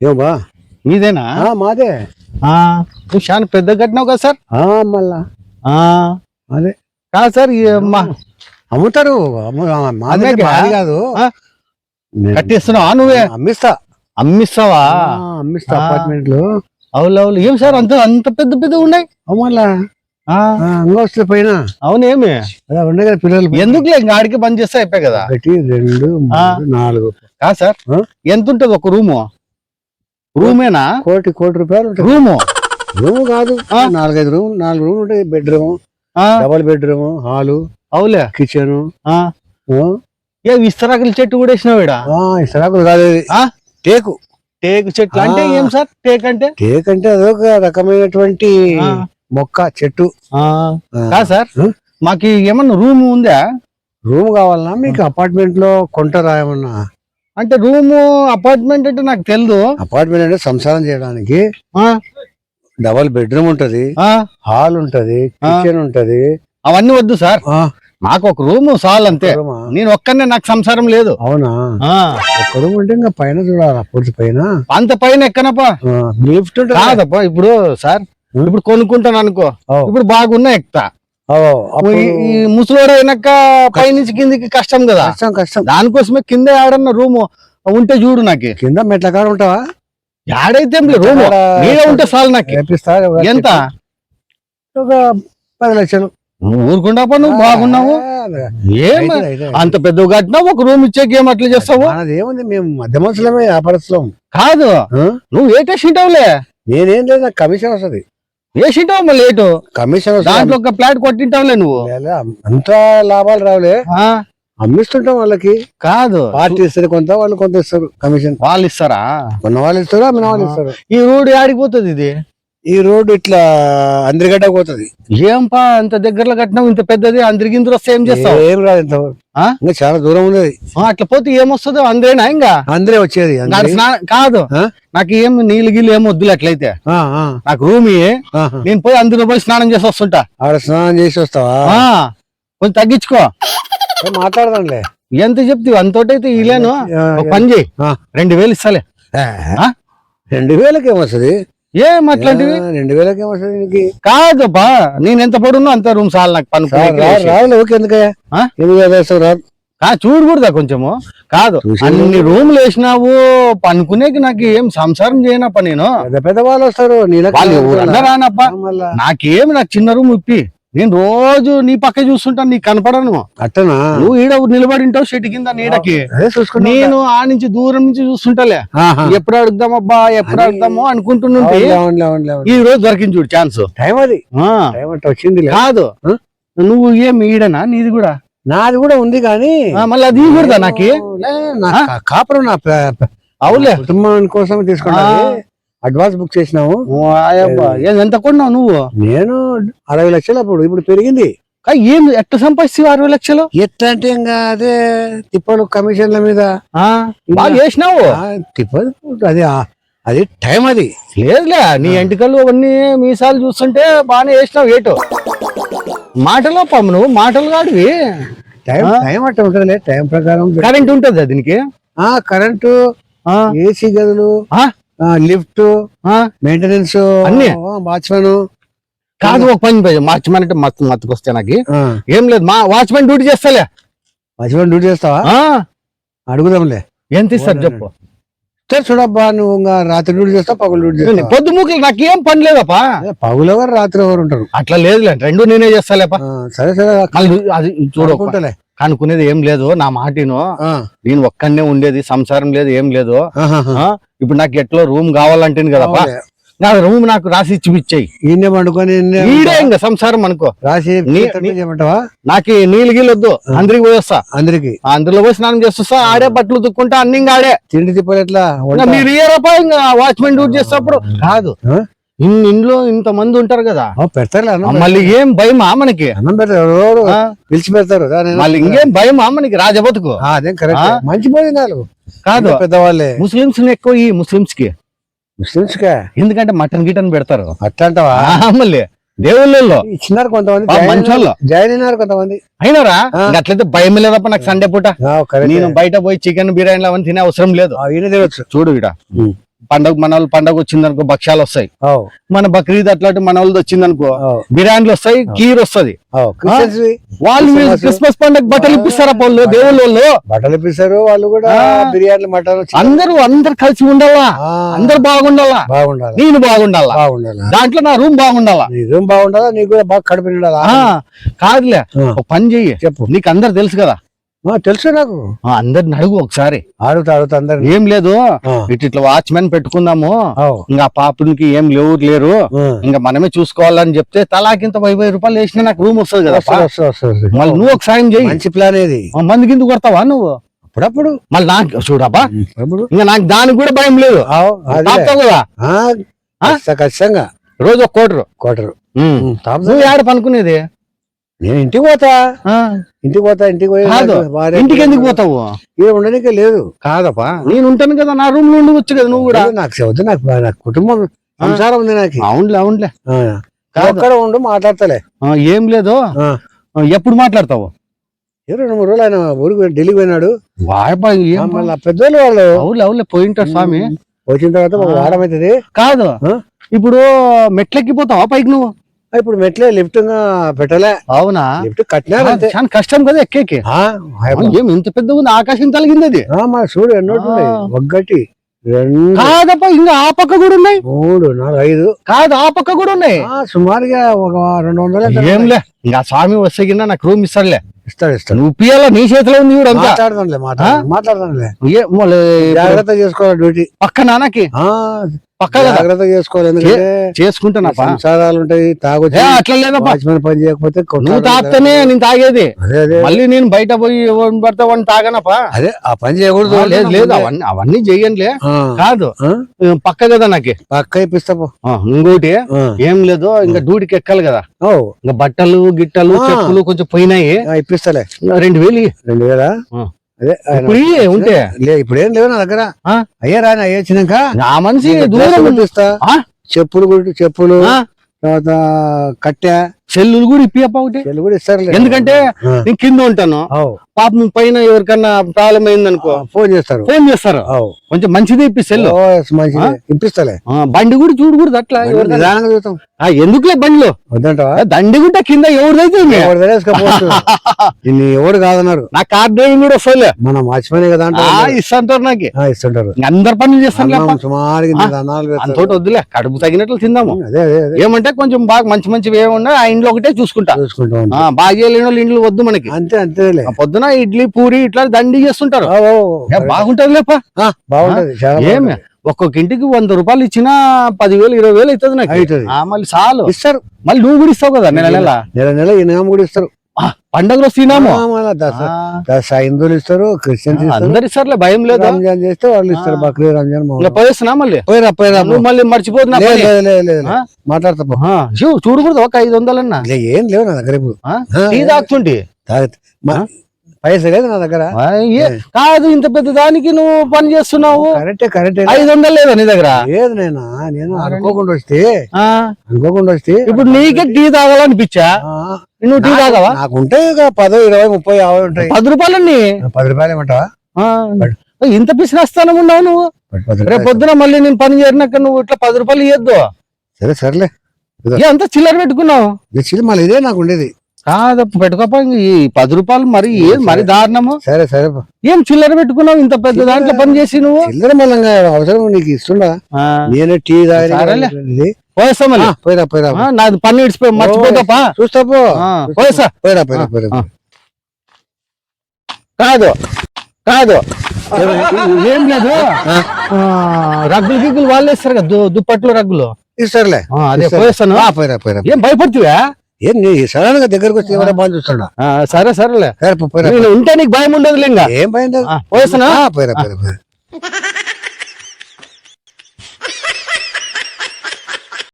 ఏమా మీదేనా? మాదే. నువ్వు చాలా పెద్ద కట్టినావు కదా సార్? ఆ, మళ్ళా. ఆ, అదే. కాదు సార్ అమ్ముతారు. మాదే కాదు. కట్టిస్తున్నావా నువ్వే? అమ్మిస్తా. అమ్మిస్తావా? అమ్మిస్తా ఆ. అపార్ట్మెంట్లో అవును అవును ఏం సార్ అంత అంత పెద్ద పెద్ద ఉన్నాయి? మళ్ళా. వస్తే పైన. అవునేమి? అదే ఉన్నాయి కదా పిల్లలు పైన. ఎందుకులే ఇంకా ఆడికి బంద్ చేస్తే అయిపోయి కదా? ఒకటి రెండు నాలుగు. కాదు సార్? ఎంత ఉంటది ఒక రూము? రూమేనా? కోటి కోటి రూపాయలు రూము? రూమ్ కాదు. నాలుగైదు రూమ్ నాలుగు రూమ్ ఉంటాయి. బెడ్రూమ్ డబల్ బెడ్రూమ్ హాలు అవులే. కిచెన్. ఆ, ఏ విస్తరాకుల చెట్టు కూడా వేసినావు ఇసరాకులు కాదు? టేకు. టేకు చెట్లు అంటే. ఏం సార్? టేక్ అంటే? టేక్ అంటే అదొక రకమైనటువంటి మొక్క చెట్టు. కాదు సార్? మాకు ఏమన్నా రూమ్ ఉందా? రూమ్ కావాలన్నా మీకు అపార్ట్మెంట్లో కొంటారా ఏమన్నా అంటే రూము అపార్ట్మెంట్ అంటే నాకు తెలియదు అపార్ట్మెంట్ అంటే సంసారం చేయడానికి ఆ, డబల్ బెడ్రూమ్ ఉంటది ఆ, హాల్ ఉంటది. కిచెన్ ఉంటది. అవన్నీ వద్దు సార్. నాకు ఒక రూము చాలు అంతే? నేను ఒక్కనే నాకు సంసారం లేదు. అవునా? ఆ. ఒక్క రూమ్ అంటే ఇంకా పైన చూడాలి పూర్తి పైన. అంత పైన ఎక్కనప్పా? లిఫ్ట్ ఉంటుంది. కాదప్పా ఇప్పుడు సార్? ఇప్పుడు కొనుక్కుంటాను అనుకో. ఇప్పుడు బాగున్నా ఎక్కుతా. ఈ- ముసలోడు అయినాక పైనుంచి కిందికి కష్టం కదా? కష్టం కష్టం. దానికోసమే కింద ఆడన్న రూము ఉంటే చూడు నాకు. కింద మెట్ల కాడ ఉంటావా? ఆడైతే రూము. నీడ ఉంటే చాలు నాకు. ఎంత? ఒక పది లక్షలు. ఊరుకుంటాపా నువ్వు బాగున్నావు. ఏం. అంత పెద్ద కట్టినావు ఒక రూమ్ ఇచ్చేకి ఏం అట్లా చేస్తావు? ఏముంది మేము మధ్య మనుషులమే వ్యాపారస్తులం. కాదు? నువ్వు ఏ టెస్ట్ ఉంటావులే? నేనేం లేదు నాకు కమిషన్ వస్తది. వేసింటావు మళ్ళీ లేటు? కమిషన్ దాంట్లో ఒక ప్లాట్ కొట్టింటావులే నువ్వు. అంత లాభాలు రావులే. అమ్మిస్తుంటాం వాళ్ళకి. కాదు. పార్టీ ఇస్తారు కొంత వాళ్ళు కొంత ఇస్తారు కమిషన్. వాళ్ళు ఇస్తారా? కొన్న వాళ్ళు ఇస్తారు అమ్మిన వాళ్ళు ఇస్తారు. ఈ రోడ్డు ఆడిపోతుంది ఇది? ఈ రోడ్డు ఇట్లా అందరిగడ్డ పోతుంది. ఏం పా అంత దగ్గరలో కట్టినావు ఇంత పెద్దది అందరికిందులో వస్తే ఏం చేస్తావు? ఏం రాదు ఇంత. ఆ? ఇంకా చాలా దూరం ఉన్నది. అట్లా పోతే ఏమొస్తుందో అందరేనా ఇంకా అందరే. వచ్చేది కాదు? నాకు ఏం నీళ్ళు గిల్లు ఏం వద్దులే అట్లయితే. నాకు రూమ్. నేను పోయి అందులో పోయి స్నానం చేసి వస్తుంటా. ఆడ స్నానం చేసి వస్తావా? కొంచెం తగ్గించుకో. మాట్లాడదాంలే. ఎంత చెప్తావు? అంతోటైతే ఇలేను పని చేయి. రెండు వేలు ఇస్తాలే? రెండు వేలకి ఏమొస్తుంది ఏం అట్లాంటివి? రెండు వేలకి ఏమొస్తుంది కాదు బా నేను ఎంత పడున్నా అంత రూమ్ చాలు నాకు రా- రా- పనుకునే రావులే ఓకే ఎందుకయ్యా? ఎందుకు చూడకూడదా కొంచెము? కాదు అన్ని రూమ్లు వేసినావు పనుకునేకి నాకు ఏం సంసారం చేయనప్ప నేను. పెద్ద వాళ్ళు వస్తారు వాళ్ళు ఎవరన్నా రానప్ప. నాకేం నాకు చిన్న రూమ్ ఇప్పి. నేను రోజు నీ పక్క చూస్తుంటాను నీకు కనపడను. అట్టనా? నువ్వు ఈడ నిలబడి ఉంటావు చెట్టు కింద నీడకి నేను ఆ నుంచి దూరం నుంచి చూస్తుంటాలే. ఎప్పుడు అడుగుదామబ్బా ఎప్పుడు అని- అడుగుదామో అవునులే. ఈ రోజు దొరికింది చూడు ఛాన్స్ టైం అది. వచ్చింది కాదు? నువ్వు ఏం ఈడనా నీది కూడా? నాది కూడా ఉంది కానీ మళ్ళీ అది ఇవ్వకూడదా నాకు? కాపురం నా అవులే కుటుంబం కోసం తీసుకున్నాను అడ్వాన్స్ బుక్. ఏం ఎంత కొన్నావు నువ్వు? నేను అరవై లక్షలు అప్పుడు ఇప్పుడు పెరిగింది. ఏం ఎట్లా సంపాదిస్తావు అరవై లక్షలు? ఎట్లా అంటే ఇంకా అదే తిప్పలు కమిషన్ల మీద. బాగా చేసినావు? తిప్పలు అది అది టైం అది. లేదులే నీ ఎంటికలు అవన్నీ మీసాలు చూస్తుంటే బాగానే వేసినావు ఏటో? మాటలో పమ్ము నువ్వు మాటలు కాడివి. టైం? టైం అట్లా ఉంటుందిలే టైం ప్రకారం. కరెంట్ ఉంటుంది దీనికి? ఆ కరెంటు ఏసీ గదులు ఆ, లిఫ్ట్ ఆ. మెయింటెనెన్స్ అన్నీ? వాచ్మెన్. కాదు ఒక పని పోయి మార్చమని అంటే మత్తు మత్తుకొస్తే నాకు. ఏం లేదు మా వాచ్మెన్ డ్యూటీ చేస్తాలే. వాచ్మెన్ డ్యూటీ చేస్తావా? ఆ, అడుగుదాంలే. ఎంత ఇస్తారు చెప్పు. సరే చూడబ్బా నువ్వు ఇంకా రాత్రి డ్యూటీ చేస్తావు పగులు డ్యూటీ చేస్తావా? పొద్దు మూకలు నాకు ఏం పని లేదప్పా. పగులు ఎవరు రాత్రి ఎవరు ఉంటారు? అట్లా లేదులే రెండు నేనే చేస్తాలేపా. సరే సరే అది చూడు కనుక్కునేది ఏం లేదు నా మాటిను. నేను ఒక్కనే ఉండేది సంసారం లేదు ఏం లేదు. ఇప్పుడు నాకు ఎట్లో రూమ్ కావాలంటేను కదప్పా అవునులే. నా రూమ్ నాకు రాసి ఇచ్చి ఈయన్నే పండుకొని ఈడే ఇంకా సంసారం అనుకో. రాసి నాకు నీళ్ళు గీళ్ళు వద్దు అందరికి పోయేస్తా. అందరికి. అందులో పోయి స్నానం చేస్తా ఆడే బట్టలు తుక్కుంటా అన్ని ఆడే. తిండి తిప్పలు ఎట్లా? వంట? ఇంకా మీరు ఇయరప్ప ఇంకా వాచ్మెన్ డ్యూటీ చేసేటప్పుడు కాదు? ఇన్ని ఇంట్లో ఇంత మంది ఉంటారు కదా. అన్నం మళ్ళీ ఏం భయమా మనకి? అన్నం పెడతారు? పిలిచి పెడతారు మళ్ళీ ఇంకేం భయమా మనకి రాజబతుకు అదేం కరెక్ట్? మంచి భోజనాలు. కాదు. పెద్దవాళ్ళే. ముస్లిమ్స్ ఎక్కువ ఈ ముస్లిమ్స్కి ముస్లిమ్స్ కా ఎందుకంటే మటన్ గిటన్ పెడతారు. అట్లా అంటావా? ఆ, మళ్ళీ దేవుళ్ళల్లో. ఇచ్చినారు కొంతమంది మంచోళ్ళు. జాయిన్ అయినారు కొంతమంది. అయినారా? అట్లయితే భయం లేదప్ప నాకు సండే పూట. నేను బయట పోయి చికెన్ బిర్యానీ అవన్నీ తినే అవసరం లేదు. చూడు ఇడ ఉమ్. పండగ మన వాళ్ళు పండగ వచ్చిందనుకో భక్ష్యాలు వస్తాయి. మన బక్రీద్ అట్లాంటి మన వాళ్ళది వచ్చిందనుకో బిర్యానీలు వస్తాయి కీర్ వస్తది. వాళ్ళు క్రిస్మస్. పండగ బట్టలు ఇప్పిస్తారా వాళ్ళు దేవుళ్ళ వాళ్ళు? బట్టలు ఇప్పిస్తారు వాళ్ళు కూడా ఆ. బిర్యానీ మటన్. అందరూ అందరు కలిసి ఉండాలా? అందరు బాగుండాలా? బాగుండాలి. నేను బాగుండాలా? బాగుండాలి. దాంట్లో నా రూమ్ బాగుండాలా? నీ రూమ్ బాగుండాలా నీకు కూడా బాగా కడుపు కాదులే పని చెయ్యి. చెప్పు. నీకు అందరు తెలుసు కదా తెలుసు నాకు. అందరిని అడుగు ఒకసారి. ఆడుతా ఆడుతా అందరు ఏం లేదు. ఇటు ఇట్లా వాచ్మెన్ పెట్టుకుందాము. ఇంకా పాపునికి ఏం లేవు లేరు. ఇంకా మనమే చూసుకోవాలని చెప్తే తలాకింత వెయ్యి వెయ్యి రూపాయలు వేసినా నాకు రూమ్ వస్తుంది కదా మళ్ళీ నువ్వు ఒక సాయం మంచి ప్లాన్ ఆ, మంది కింద కొడతావా నువ్వు? అప్పుడప్పుడు. మళ్ళీ నాకు చూడబ్బా. ఇంకా నాకు దానికి కూడా భయం లేదు. కదా? ఖచ్చితంగా- రోజు ఒక కోటరు కోటరు. నువ్వు ఏడ పనుకునేది? నేను ఇంటికి పోతా. ఇంటికి పోతా ఇంటికి పోయి కాదు. ఇంటికి ఎందుకు పోతావు? ఏ ఉండనికే లేదు. కాదప్పా. నేను ఉంటాను కదా నా రూమ్లో ఉండవచ్చు కదా నువ్వు కూడా. నాకు చదువుతూ నాకు నాకు కుటుంబం సంసారం ఉంది నాకు. అవునులే అవునులే. ఒక్కడ ఉండు మాట్లాడతలే. ఏం లేదు. ఎప్పుడు మాట్లాడతావు? రెండు మూడు రోజులు ఆయన ఊరికి ఢిల్లీకి పోయినాడు. పెద్దోళ్ళు వాళ్ళు. అవులే అవులే పోయింటారు స్వామి. వచ్చిన తర్వాత. వారం అవుతుంది. కాదు? ఇప్పుడు మెట్లెక్కిపోతావా పైకి నువ్వు? ఇప్పుడు మెట్లే లిఫ్ట్ పెట్టలే. అవునా? లిఫ్ట్ కట్టినారు అంతే. చాలా కష్టం కదా ఎక్కేకి. ఏం ఇంత పెద్ద ఉంది ఆకాశం తలిగింది అది. మా చూడు ఎన్నోటి. ఒక్కటి కాదప్పా ఇంకా ఆ పక్క కూడా ఉన్నాయి. మూడు నాలుగు ఐదు. కాదు ఆ పక్క కూడా ఉన్నాయి. ఆ, సుమారుగా ఒక రెండు వందల ఏంలే ఇంకా స్వామి వస్తే కింద నాకు రూమ్ ఇస్తాడులే. ఇస్తాడు ఇస్తాడు. నువ్వు పియ్యాల నీ చేతిలో ఉంది కూడా మాట్లాడదాంలే మాట్లాడదాం మాట్లాడదాంలే. జాగ్రత్త చేసుకోవాలి డ్యూటీ. పక్క నాన్నకి. ఆ, పక్క కదా? జాగ్రత్త చేసుకోవాలి ఎందుకంటే చేసుకుంటానప్పా. సంసారాలు ఉంటాయి తాగొచ్చి ఏ, అట్లా లేదప్పా వాచ్మెన్ పని చేయకపోతే నువ్వు తాగితేనే నేను తాగేది. మళ్ళీ నేను బయట పోయి పడితే వాడిని తాగనప్పా. అదే ఆ పని చేయకూడదు. లేదు లేదు అవన్నీ అవన్నీ చెయ్యనులే. ఆ, కాదు. పక్క కదా నాకు. పక్క ఇప్పిస్తా. ఇంకోటి ఏం లేదు ఇంకా డ్యూటీకి ఎక్కాలి కదా. ఓ, ఇంకా బట్టలు గిట్టలు. చెప్పులు కొంచెం పోయినాయి. ఇప్పిస్తలే. రెండు వేలు. రెండు వేలా. అదే ఉంటే? లే ఇప్పుడు ఏం లేవు నా దగ్గర. ఆ? అయ్యారా ఆయన అయ్యి వచ్చినాక ఆ మనిషి దూరం ఆ? చెప్పులు కుట్టి చెప్పులు? తర్వాత కట్టె సెల్లులు కూడా ఇప్పియప్ప ఒకటి? చెల్లు కూడా ఇస్తారులే. ఎందుకంటే నేను కింద ఉంటాను. పాపం పైన ఎవరికన్నా ప్రాబ్లం అయిందనుకో. ఆ, ఫోన్ చేస్తారు. ఫోన్ చేస్తారు. కొంచెం మంచిది ఇప్పి సెల్లు ఓ, మంచిది. ఇప్పిస్తలే. బండి కూడా చూడకూడదు అట్లా చూస్తాం ఎందుకులే బండ్లు? దండి గుట్ట కింద ఎవరిదైతే. ఎవరు కాదన్నారు. నా కార్ డ్రైవింగ్ కూడా వస్తుంది మనం వాచ్మెన్ కదా ఇస్తుంటారు నాకు. ఆ, ఇస్తుంటారు అందరు పనులు చేస్తాను వద్దులే కడుపు తగినట్లు తిందాము. ఏమంటే కొంచెం బాగా మంచి మంచివి ఏమున్నా ఆ ఇంట్లో ఒకటే చూసుకుంటా. చూసుకుంటాం బాగా చేయలేని వాళ్ళు ఇంట్లో వద్దు మనకి. అంతే అంతేలే. ఆ, పొద్దున ఇడ్లీ పూరి ఇట్లా దండి చేస్తుంటారు. బాగుంటది లేపా ఏమి. ఒక్కొక్క ఇంటికి వంద రూపాయలు ఇచ్చినా పదివేలు ఇరవై వేలు అవుతుంది నాకు. మళ్ళీ చాలు. ఇస్తారు. మళ్ళీ నువ్వు కూడా ఇస్తావు కదా నెల నెల నెల? నెల ఇనాం కూడా ఇస్తారు. పండగలు దసరా హిందువులు ఇస్తారు క్రిస్టియన్స్ ఇస్తారు. అందరు ఇస్తారులే భయం లేదు. రంజాన్ చేస్తే వాళ్ళు ఇస్తారు బక్రీద్ రంజాన్ పోయేస్తున్నా మళ్ళీ? పోయిరా పోయిరా నువ్వు మళ్ళీ. మర్చిపోతున్నా? మాట్లాడతా చూడకూడదు ఒక ఐదు వందలన్నా. లే, ఏం లేవు నా దగ్గర ఇప్పుడు. టీ తాగుతుంటి? తాగ- మా- ఆ? పైసా లేదు నా దగ్గర కాదు ఇంత పెద్ద దానికి నువ్వు పని చేస్తున్నావు? కరెక్టే కరెక్టే. ఐదు వందలు లేదా నీ దగ్గర? లేదు నేనా? నేను అనుకోకుండా వస్తే. అనుకోకుండా వస్తే. ఇప్పుడు నీకే టీ తాగాలనిపించా? నువ్వు టీ తాగవా? నాకు ఉంటాయి పదో ఇరవై ముప్పై యాభై ఉంటాయి. పది రూపాయలన్నీ పది రూపాయలు ఏమంటావా? ఇంత పిసినస్తానం ఉన్నావు నువ్వు? రేపు. పొద్దున మళ్ళీ నేను పని చేరినాక నువ్వు ఇట్లా పది రూపాయలు ఇవ్వద్దు సరే సర్లే. ఎంత చిల్లర పెట్టుకున్నావు? మళ్ళీ ఇదే నాకు ఉండేది. కాదు పెట్టుకోపా ఈ పది రూపాయలు మరి ఏం మరి దారుణము? సరే సరే. ఏం చిల్లర పెట్టుకున్నావు ఇంత పెద్ద దాంట్లో పని చేసి నువ్వు? చిల్లర మళ్ళీ అవసరం నీకు ఇస్తుండా? ఆ, నేనే టీ. పోయేస్తా మళ్ళీ. పోయిరా పోయిరా. నాది పని ఇడిచిపోయి మర్చిపోతాపా? చూస్తా పో. ఆ, పోయేస్తా పోయిరా పోయిరా పోయిరా. కాదు కాదు. ఏం లేదు. రగ్గులు గిగ్గులు వాళ్ళు వేస్తారు కదా దుప్పట్లు రగ్గులు. ఇస్తారులే. అదే ఇస్తారు. పోయేస్తాను పోయిరా పోయిరా. ఏం భయపడుతువా? ఏం నీ సడన్గా దగ్గరకు వచ్చి ఎవరైనా బాగా చూస్తాడా? ఆ, సరే సరేలే. నేను ఉంటే నీకు భయం ఉండదులే ఇంకా ఏం భయం లేదు. ఆ,